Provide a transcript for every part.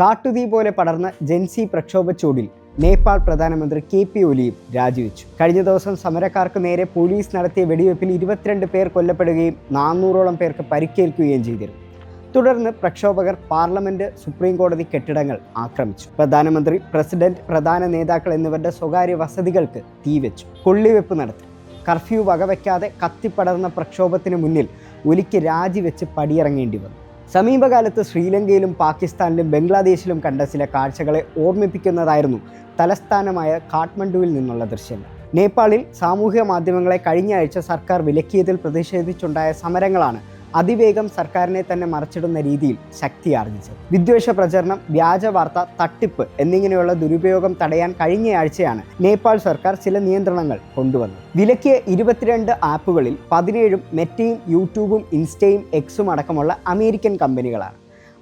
കാട്ടുതീ പോലെ പടർന്ന ജൻസി പ്രക്ഷോഭ ചൂടിൽ നേപ്പാൾ പ്രധാനമന്ത്രി കെ പി ഒലിയും രാജിവെച്ചു. കഴിഞ്ഞ ദിവസം സമരക്കാർക്ക് നേരെ പോലീസ് നടത്തിയ വെടിവയ്പ്പിൽ ഇരുപത്തിരണ്ട് പേർ കൊല്ലപ്പെടുകയും നാനൂറോളം പേർക്ക് പരിക്കേൽക്കുകയും ചെയ്തിരുന്നു. തുടർന്ന് പ്രക്ഷോഭകർ പാർലമെന്റ് സുപ്രീം കോടതി കെട്ടിടങ്ങൾ ആക്രമിച്ചു. പ്രധാനമന്ത്രി പ്രസിഡന്റ് പ്രധാന നേതാക്കൾ എന്നിവരുടെ സ്വകാര്യ വസതികൾക്ക് തീവെച്ചു കൊള്ളിവെപ്പ് നടത്തി. കർഫ്യൂ വകവയ്ക്കാതെ കത്തിപ്പടർന്ന പ്രക്ഷോഭത്തിന് മുന്നിൽ ഒലിക്ക് രാജിവെച്ച് പടിയിറങ്ങേണ്ടി വന്നു. സമീപകാലത്ത് ശ്രീലങ്കയിലും പാകിസ്ഥാനിലും ബംഗ്ലാദേശിലും കണ്ട ചില കാഴ്ചകളെ ഓർമ്മിപ്പിക്കുന്നതായിരുന്നു തലസ്ഥാനമായ കാഠ്മണ്ഡുവിൽ നിന്നുള്ള ദൃശ്യങ്ങൾ നേപ്പാളിൽ സാമൂഹിക മാധ്യമങ്ങളെ കഴിഞ്ഞ ആഴ്ച സർക്കാർ വിലക്കിയതിൽ പ്രതിഷേധിച്ചുണ്ടായ സമരങ്ങളാണ് അതിവേഗം സർക്കാരിനെ തന്നെ മറച്ചിടുന്ന രീതിയിൽ ശക്തി ആർജിച്ചത് വിദ്വേഷ പ്രചരണം വ്യാജ വാർത്ത തട്ടിപ്പ് എന്നിങ്ങനെയുള്ള ദുരുപയോഗം തടയാൻ കഴിഞ്ഞയാഴ്ചയാണ് നേപ്പാൾ സർക്കാർ ചില നിയന്ത്രണങ്ങൾ കൊണ്ടുവന്നത്. വിലക്കിയ ഇരുപത്തിരണ്ട് ആപ്പുകളിൽ പതിനേഴും മെറ്റയും യൂട്യൂബും ഇൻസ്റ്റയും എക്സും അടക്കമുള്ള അമേരിക്കൻ കമ്പനികളാണ്.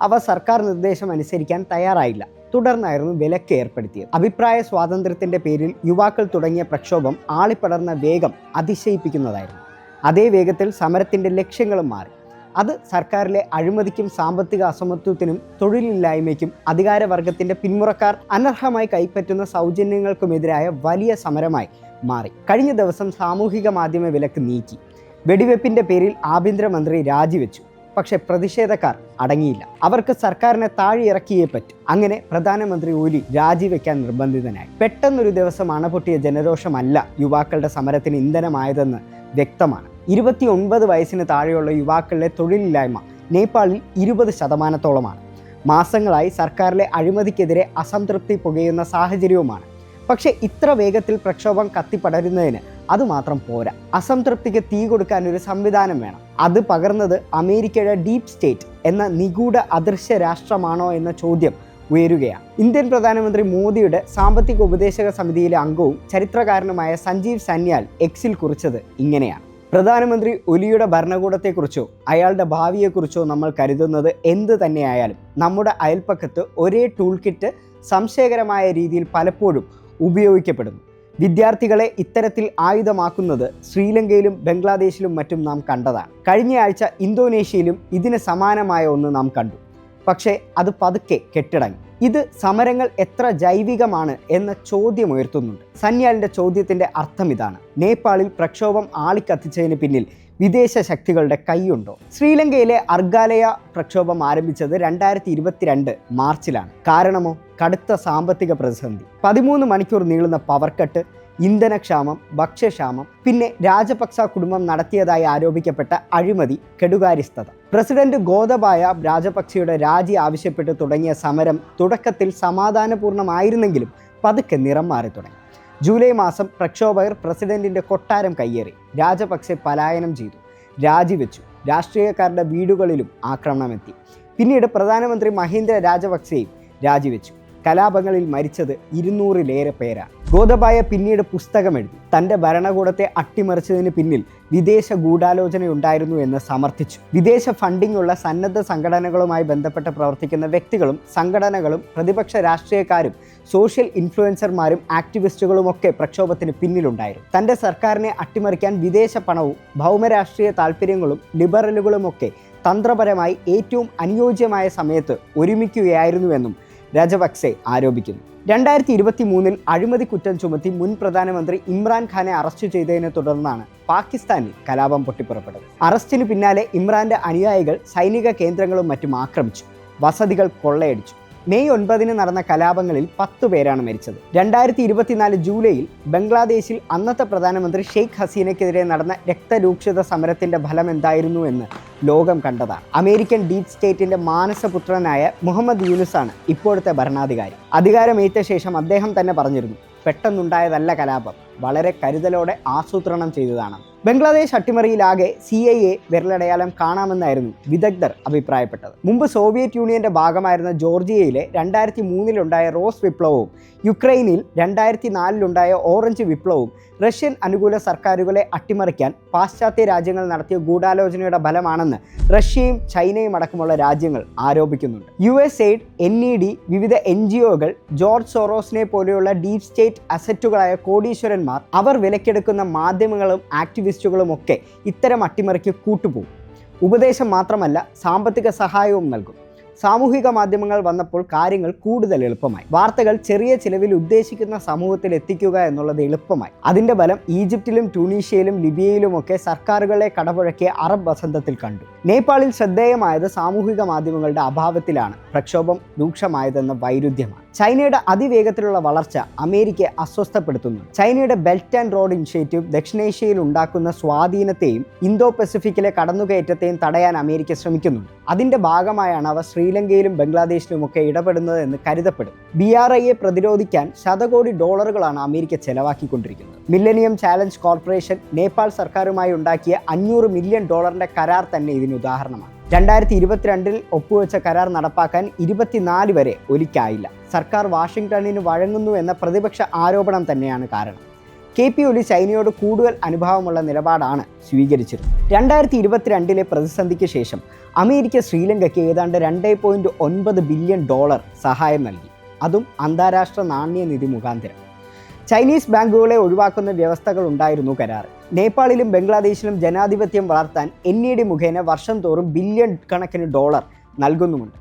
അവ സർക്കാർ നിർദ്ദേശം അനുസരിക്കാൻ തയ്യാറായില്ല. തുടർന്നായിരുന്നു വിലക്ക് ഏർപ്പെടുത്തിയത്. അഭിപ്രായ സ്വാതന്ത്ര്യത്തിന്റെ പേരിൽ യുവാക്കൾ തുടങ്ങിയ പ്രക്ഷോഭം ആളിപ്പടർന്ന വേഗം അതിശയിപ്പിക്കുന്നതായിരുന്നു. അതേ വേഗത്തിൽ സമരത്തിന്റെ ലക്ഷ്യങ്ങളും മാറി. അത് സർക്കാരിലെ അഴിമതിക്കും സാമ്പത്തിക അസമത്വത്തിനും തൊഴിലില്ലായ്മയ്ക്കും അധികാരവർഗത്തിന്റെ പിന്മുറക്കാർ അനർഹമായി കൈപ്പറ്റുന്ന സൗജന്യങ്ങൾക്കുമെതിരായ വലിയ സമരമായി മാറി. കഴിഞ്ഞ ദിവസം സാമൂഹിക മാധ്യമ വിലക്ക് നീക്കി. വെടിവെപ്പിന്റെ പേരിൽ ആഭ്യന്തരമന്ത്രി രാജിവെച്ചു. പക്ഷേ പ്രതിഷേധക്കാർ അടങ്ങിയില്ല. അവർക്ക് സർക്കാരിനെ താഴെയിറക്കിയേ പറ്റും. അങ്ങനെ പ്രധാനമന്ത്രി ഓലി രാജിവെക്കാൻ നിർബന്ധിതനായി. പെട്ടെന്നൊരു ദിവസം അണപൊട്ടിയ ജനരോഷമല്ല യുവാക്കളുടെ സമരത്തിന് ഇന്ധനമായതെന്ന് വ്യക്തമാണ്. ഇരുപത്തി ഒൻപത് വയസ്സിന് താഴെയുള്ള യുവാക്കളുടെ തൊഴിലില്ലായ്മ നേപ്പാളിൽ ഇരുപത് ശതമാനത്തോളമാണ്. മാസങ്ങളായി സർക്കാരിലെ അഴിമതിക്കെതിരെ അസംതൃപ്തി പുകയുന്ന സാഹചര്യവുമാണ്. പക്ഷേ ഇത്ര വേഗത്തിൽ പ്രക്ഷോഭം കത്തിപ്പടരുന്നതിന് അതുമാത്രം പോരാ. അസംതൃപ്തിക്ക് തീ കൊടുക്കാൻ ഒരു സംവിധാനം വേണം. അത് പകർന്നത് അമേരിക്കയുടെ ഡീപ് സ്റ്റേറ്റ് എന്ന നിഗൂഢ അദൃശ്യ രാഷ്ട്രമാണോ എന്ന ചോദ്യം ഉയരുകയാണ്. ഇന്ത്യൻ പ്രധാനമന്ത്രി മോദിയുടെ സാമ്പത്തിക ഉപദേശക സമിതിയിലെ അംഗവും ചരിത്രകാരനുമായ സഞ്ജീവ് സന്യാൽ എക്സിൽ കുറിച്ചത് ഇങ്ങനെയാണ്. പ്രധാനമന്ത്രി ഒലിയുടെ ഭരണകൂടത്തെക്കുറിച്ചോ അയാളുടെ ഭാവിയെക്കുറിച്ചോ നമ്മൾ കരുതുന്നത് എന്ത് തന്നെയായാലും നമ്മുടെ അയൽപ്പക്കത്ത് ഒരേ ടൂൾ കിറ്റ് സംശയകരമായ രീതിയിൽ പലപ്പോഴും ഉപയോഗിക്കപ്പെടുന്നു. വിദ്യാർത്ഥികളെ ഇത്തരത്തിൽ ആയുധമാക്കുന്നത് ശ്രീലങ്കയിലും ബംഗ്ലാദേശിലും മറ്റും നാം കണ്ടതാണ്. കഴിഞ്ഞയാഴ്ച ഇന്തോനേഷ്യയിലും ഇതിന് സമാനമായ ഒന്ന് നാം കണ്ടു. പക്ഷേ അത് പതുക്കെ കെട്ടിടങ്ങി. ഇത് സമരങ്ങൾ എത്ര ജൈവികമാണ് എന്ന ചോദ്യം ഉയർത്തുന്നുണ്ട് സന്യാലിന്റെ ചോദ്യത്തിന്റെ അർത്ഥം ഇതാണ്. നേപ്പാളിൽ പ്രക്ഷോഭം ആളിക്കത്തിച്ചതിന് പിന്നിൽ വിദേശ ശക്തികളുടെ കൈയുണ്ടോ? ശ്രീലങ്കയിലെ അർഗാലയ പ്രക്ഷോഭം ആരംഭിച്ചത് രണ്ടായിരത്തി ഇരുപത്തിരണ്ട് മാർച്ചിലാണ്. കാരണമോ? കടുത്ത സാമ്പത്തിക പ്രതിസന്ധി. പതിമൂന്ന് മണിക്കൂർ നീളുന്ന പവർ കട്ട് ഇന്ധനക്ഷാമം ഭക്ഷ്യക്ഷാമം പിന്നെ രാജപക്സ കുടുംബം നടത്തിയതായി ആരോപിക്കപ്പെട്ട അഴിമതി കെടുകാര്യസ്ഥത. പ്രസിഡന്റ് ഗോതബായ രാജപക്സയുടെ രാജി ആവശ്യപ്പെട്ട് തുടങ്ങിയ സമരം തുടക്കത്തിൽ സമാധാനപൂർണമായിരുന്നെങ്കിലും പതുക്കെ നിറം മാറി തുടങ്ങി. ജൂലൈ മാസം പ്രക്ഷോഭകർ പ്രസിഡന്റിന്റെ കൊട്ടാരം കയ്യേറി. രാജപക്സെ പലായനം ചെയ്തു. രാജിവെച്ചു രാഷ്ട്രീയക്കാരുടെ വീടുകളിലും ആക്രമണമെത്തി. പിന്നീട് പ്രധാനമന്ത്രി മഹീന്ദ്ര രാജപക്സെയും രാജിവെച്ചു കലാപങ്ങളിൽ മരിച്ചത് ഇരുന്നൂറിലേറെ പേരാണ് ഗോതബായ പിന്നീട് പുസ്തകമെഴുതി. തന്റെ ഭരണകൂടത്തെ അട്ടിമറിച്ചതിന് പിന്നിൽ വിദേശ ഗൂഢാലോചനയുണ്ടായിരുന്നു എന്ന് സമർത്ഥിച്ചു. വിദേശ ഫണ്ടിംഗ് ഉള്ള സന്നദ്ധ സംഘടനകളുമായി ബന്ധപ്പെട്ട് പ്രവർത്തിക്കുന്ന വ്യക്തികളും സംഘടനകളും പ്രതിപക്ഷ രാഷ്ട്രീയക്കാരും സോഷ്യൽ ഇൻഫ്ലുവൻസർമാരും ആക്ടിവിസ്റ്റുകളുമൊക്കെ പ്രക്ഷോഭത്തിന് പിന്നിലുണ്ടായിരുന്നു. തന്റെ സർക്കാരിനെ അട്ടിമറിക്കാൻ വിദേശ പണവും ഭൗമരാഷ്ട്രീയ താല്പര്യങ്ങളും ലിബറലുകളുമൊക്കെ തന്ത്രപരമായി ഏറ്റവും അനുയോജ്യമായ സമയത്ത് ഒരുമിക്കുകയായിരുന്നുവെന്നും രാജപക്സെ ആരോപിക്കുന്നു. രണ്ടായിരത്തി ഇരുപത്തി മൂന്നിൽ അഴിമതി കുറ്റം ചുമത്തി മുൻ പ്രധാനമന്ത്രി ഇമ്രാൻഖാനെ അറസ്റ്റ് ചെയ്തതിനെ തുടർന്നാണ് പാകിസ്ഥാനിൽ കലാപം പൊട്ടിപ്പുറപ്പെട്ടത്. അറസ്റ്റിന് പിന്നാലെ ഇമ്രാന്റെ അനുയായികൾ സൈനിക കേന്ദ്രങ്ങളും മറ്റും ആക്രമിച്ചു. വസതികൾ കൊള്ളയടിച്ചു. മെയ് ഒൻപതിന് നടന്ന കലാപങ്ങളിൽ പത്ത് പേരാണ് മരിച്ചത്. രണ്ടായിരത്തി ഇരുപത്തിനാല് ജൂലൈയിൽ ബംഗ്ലാദേശിൽ അന്നത്തെ പ്രധാനമന്ത്രി ഷെയ്ഖ് ഹസീനയ്ക്കെതിരെ നടന്ന രക്തരൂക്ഷിത സമരത്തിന്റെ ഫലം എന്തായിരുന്നു എന്ന് ലോകം കണ്ടതാണ്. അമേരിക്കൻ ഡീപ് സ്റ്റേറ്റിന്റെ മാനസപുത്രനായ മുഹമ്മദ് യൂനുസാണ് ഇപ്പോഴത്തെ ഭരണാധികാരി. അധികാരമേറ്റ ശേഷം അദ്ദേഹം തന്നെ പറഞ്ഞിരുന്നു പെട്ടെന്നുണ്ടായതല്ല കലാപം. വളരെ കരുതലോടെ ആസൂത്രണം ചെയ്തതാണ്. ബംഗ്ലാദേശ് അട്ടിമറിയിലാകെ സി ഐ എ വിരലടയാളം കാണാമെന്നായിരുന്നു വിദഗ്ധർ അഭിപ്രായപ്പെട്ടത്. മുമ്പ് സോവിയറ്റ് യൂണിയന്റെ ഭാഗമായിരുന്ന ജോർജിയയിലെ രണ്ടായിരത്തി മൂന്നിലുണ്ടായ റോസ് വിപ്ലവവും യുക്രൈനിൽ രണ്ടായിരത്തി നാലിലുണ്ടായ ഓറഞ്ച് വിപ്ലവവും റഷ്യൻ അനുകൂല സർക്കാരുകളെ അട്ടിമറിക്കാൻ പാശ്ചാത്യ രാജ്യങ്ങൾ നടത്തിയ ഗൂഢാലോചനയുടെ ഫലമാണെന്ന് റഷ്യയും ചൈനയും അടക്കമുള്ള രാജ്യങ്ങൾ ആരോപിക്കുന്നുണ്ട്. U S aid N E D വിവിധ എൻ ജി ഒകൾ ജോർജ് സോറോസിനെ പോലെയുള്ള ഡീപ് സ്റ്റേറ്റ് അസറ്റുകളായ കോടീശ്വരന്മാർ അവർ വിലക്കെടുക്കുന്ന മാധ്യമങ്ങളും ആക്ടിവിസ്റ്റുകളും ഒക്കെ ഇത്തരം അട്ടിമറിക്ക് കൂട്ടുപോകും. ഉപദേശം മാത്രമല്ല സാമ്പത്തിക സഹായവും നൽകും. സാമൂഹിക മാധ്യമങ്ങൾ വന്നപ്പോൾ കാര്യങ്ങൾ കൂടുതൽ എളുപ്പമായി. വാർത്തകൾ ചെറിയ ചിലവിൽ ഉദ്ദേശിക്കുന്ന സമൂഹത്തിൽ എത്തിക്കുക എന്നുള്ളത് എളുപ്പമായി. അതിന്റെ ബലം ഈജിപ്തിലും ട്യൂണീഷ്യയിലും ലിബിയയിലുമൊക്കെ സർക്കാരുകളെ കടപുഴക്കിയ അറബ് വസന്തത്തിൽ കണ്ടു. നേപ്പാളിൽ ശ്രദ്ധേയമായത് സാമൂഹിക മാധ്യമങ്ങളുടെ അഭാവത്തിലാണ്. പ്രക്ഷോഭം രൂക്ഷമായതെന്ന വൈരുദ്ധ്യമാണ്. ചൈനയുടെ അതിവേഗത്തിലുള്ള വളർച്ച അമേരിക്കയെ അസ്വസ്ഥപ്പെടുത്തുന്നു. ചൈനയുടെ ബെൽറ്റ് ആൻഡ് റോഡ് ഇനിഷ്യേറ്റീവ് ദക്ഷിണേഷ്യയിൽ ഉണ്ടാക്കുന്ന സ്വാധീനത്തെയും ഇന്തോ പസഫിക്കിലെ കടന്നുകയറ്റത്തെയും തടയാൻ അമേരിക്ക ശ്രമിക്കുന്നു അതിന്റെ ഭാഗമായാണ് അവ ശ്രീലങ്കയിലും ബംഗ്ലാദേശിലുമൊക്കെ ഇടപെടുന്നത് എന്ന് കരുതപ്പെടും. ബി ആർ ഐയെ പ്രതിരോധിക്കാൻ ശതകോടി ഡോളറുകളാണ് അമേരിക്ക ചെലവാക്കിക്കൊണ്ടിരിക്കുന്നത്. മില്ലനിയം ചാലഞ്ച് കോർപ്പറേഷൻ നേപ്പാൾ സർക്കാരുമായി ഉണ്ടാക്കിയ അഞ്ഞൂറ് മില്യൺ ഡോളറിന്റെ കരാർ തന്നെ ഇതിന് ഉദാഹരണമാണ്. രണ്ടായിരത്തി ഇരുപത്തിരണ്ടിൽ ഒപ്പുവെച്ച കരാർ നടപ്പാക്കാൻ ഇരുപത്തിനാല് വരെ ഒലിക്കായില്ല. സർക്കാർ വാഷിംഗ്ടണിന് വഴങ്ങുന്നു എന്ന പ്രതിപക്ഷ ആരോപണം തന്നെയാണ് കാരണം. കെ പി ഒലി ചൈനയോട് കൂടുതൽ അനുഭാവമുള്ള നിലപാടാണ് സ്വീകരിച്ചിരുന്നത്. രണ്ടായിരത്തി ഇരുപത്തിരണ്ടിലെ പ്രതിസന്ധിക്ക് ശേഷം അമേരിക്ക ശ്രീലങ്കയ്ക്ക് ഏതാണ്ട് രണ്ട് പോയിന്റ് ഒൻപത് ബില്യൺ ഡോളർ സഹായം നൽകി. അതും അന്താരാഷ്ട്ര നാണ്യനിധി മുഖാന്തരം. ചൈനീസ് ബാങ്കുകളെ ഒഴിവാക്കുന്ന വ്യവസ്ഥകൾ ഉണ്ടായിരുന്നു കരാർ. നേപ്പാളിലും ബംഗ്ലാദേശിലും ജനാധിപത്യം വളർത്താൻ എൻ ഇ ഡി മുഖേന വർഷം തോറും ബില്യൺ കണക്കിന് ഡോളർ നൽകുന്നുമുണ്ട്.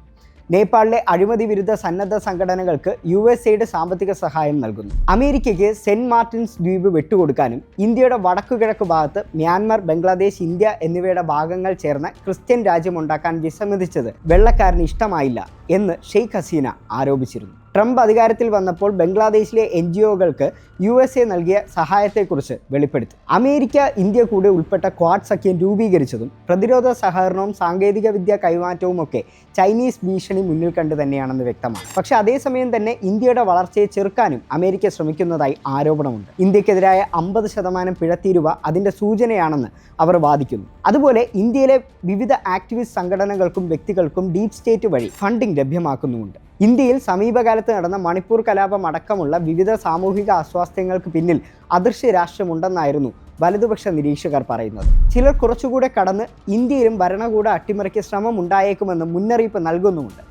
നേപ്പാളിലെ അഴിമതി വിരുദ്ധ സന്നദ്ധ സംഘടനകൾക്ക് യു എസ് എയുടെ സാമ്പത്തിക സഹായം നൽകുന്നു. അമേരിക്കയ്ക്ക് സെന്റ് മാർട്ടിൻസ് ദ്വീപ് വിട്ടുകൊടുക്കാനും ഇന്ത്യയുടെ വടക്കുകിഴക്ക് ഭാഗത്ത് മ്യാൻമാർ ബംഗ്ലാദേശ് ഇന്ത്യ എന്നിവയുടെ ഭാഗങ്ങൾ ചേർന്ന ക്രിസ്ത്യൻ രാജ്യമുണ്ടാക്കാൻ വിസമ്മതിച്ചത് വെള്ളക്കാരന് ഇഷ്ടമായില്ല എന്ന് ഷെയ്ഖ് ഹസീന ആരോപിച്ചിരുന്നു. ട്രംപ് അധികാരത്തിൽ വന്നപ്പോൾ ബംഗ്ലാദേശിലെ എൻ ജി ഒകൾക്ക് യു എസ് എ നൽകിയ സഹായത്തെക്കുറിച്ച് വെളിപ്പെടുത്തി. അമേരിക്ക ഇന്ത്യ കൂടെ ഉൾപ്പെട്ട ക്വാഡ് സഖ്യം രൂപീകരിച്ചതും പ്രതിരോധ സഹകരണവും സാങ്കേതിക വിദ്യ കൈമാറ്റവും ഒക്കെ ചൈനീസ് ഭീഷണി മുന്നിൽ കണ്ട് തന്നെയാണെന്ന് വ്യക്തമാണ്. പക്ഷേ അതേസമയം തന്നെ ഇന്ത്യയുടെ വളർച്ചയെ ചെറുക്കാനും അമേരിക്ക ശ്രമിക്കുന്നതായി ആരോപണമുണ്ട്. ഇന്ത്യക്കെതിരായ അമ്പത് ശതമാനം പിഴത്തീരുവ അതിന്റെ സൂചനയാണെന്ന് അവർ വാദിക്കുന്നു. അതുപോലെ ഇന്ത്യയിലെ വിവിധ ആക്ടിവിസ്റ്റ് സംഘടനകൾക്കും വ്യക്തികൾക്കും ഡീപ് സ്റ്റേറ്റ് വഴി ഫണ്ടിംഗ് ലഭ്യമാക്കുന്നുമുണ്ട്. ഇന്ത്യയിൽ സമീപകാലത്ത് നടന്ന മണിപ്പൂർ കലാപം അടക്കമുള്ള വിവിധ സാമൂഹിക അസ്വാസ്ഥ്യങ്ങൾക്ക് പിന്നിൽ അദൃശ്യ രാഷ്ട്രമുണ്ടെന്നായിരുന്നു വലതുപക്ഷ നിരീക്ഷകർ പറയുന്നത്. ചിലർ കുറച്ചുകൂടെ കടന്ന് ഇന്ത്യയിലും ഭരണകൂട അട്ടിമറിക്ക് ശ്രമം ഉണ്ടായേക്കുമെന്ന് മുന്നറിയിപ്പ് നൽകുന്നുമുണ്ട്.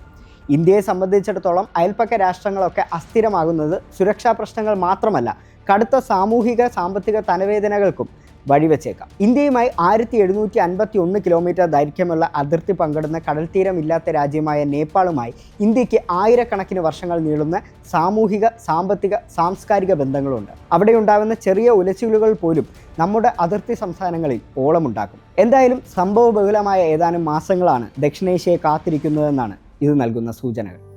ഇന്ത്യയെ സംബന്ധിച്ചിടത്തോളം അയൽപ്പക്ക രാഷ്ട്രങ്ങളൊക്കെ അസ്ഥിരമാകുന്നത് സുരക്ഷാ പ്രശ്നങ്ങൾ മാത്രമല്ല കടുത്ത സാമൂഹിക സാമ്പത്തിക തലവേദനകൾക്കും വഴിവെച്ചേക്കാം. ഇന്ത്യയുമായി ആയിരത്തി എഴുന്നൂറ്റി അൻപത്തി ഒന്ന് കിലോമീറ്റർ ദൈർഘ്യമുള്ള അതിർത്തി പങ്കിടുന്ന കടൽത്തീരമില്ലാത്ത രാജ്യമായ നേപ്പാളുമായി ഇന്ത്യയ്ക്ക് ആയിരക്കണക്കിന് വർഷങ്ങൾ നീളുന്ന സാമൂഹിക സാമ്പത്തിക സാംസ്കാരിക ബന്ധങ്ങളുണ്ട്. അവിടെ ഉണ്ടാകുന്ന ചെറിയ ഉലച്ചിലുകൾ പോലും നമ്മുടെ അതിർത്തി സംസ്ഥാനങ്ങളിൽ ഓളമുണ്ടാക്കും. എന്തായാലും സംഭവ ബഹുലമായ ഏതാനും മാസങ്ങളാണ് ദക്ഷിണേഷ്യയെ കാത്തിരിക്കുന്നതെന്നാണ് ഇത് നൽകുന്ന സൂചനകൾ.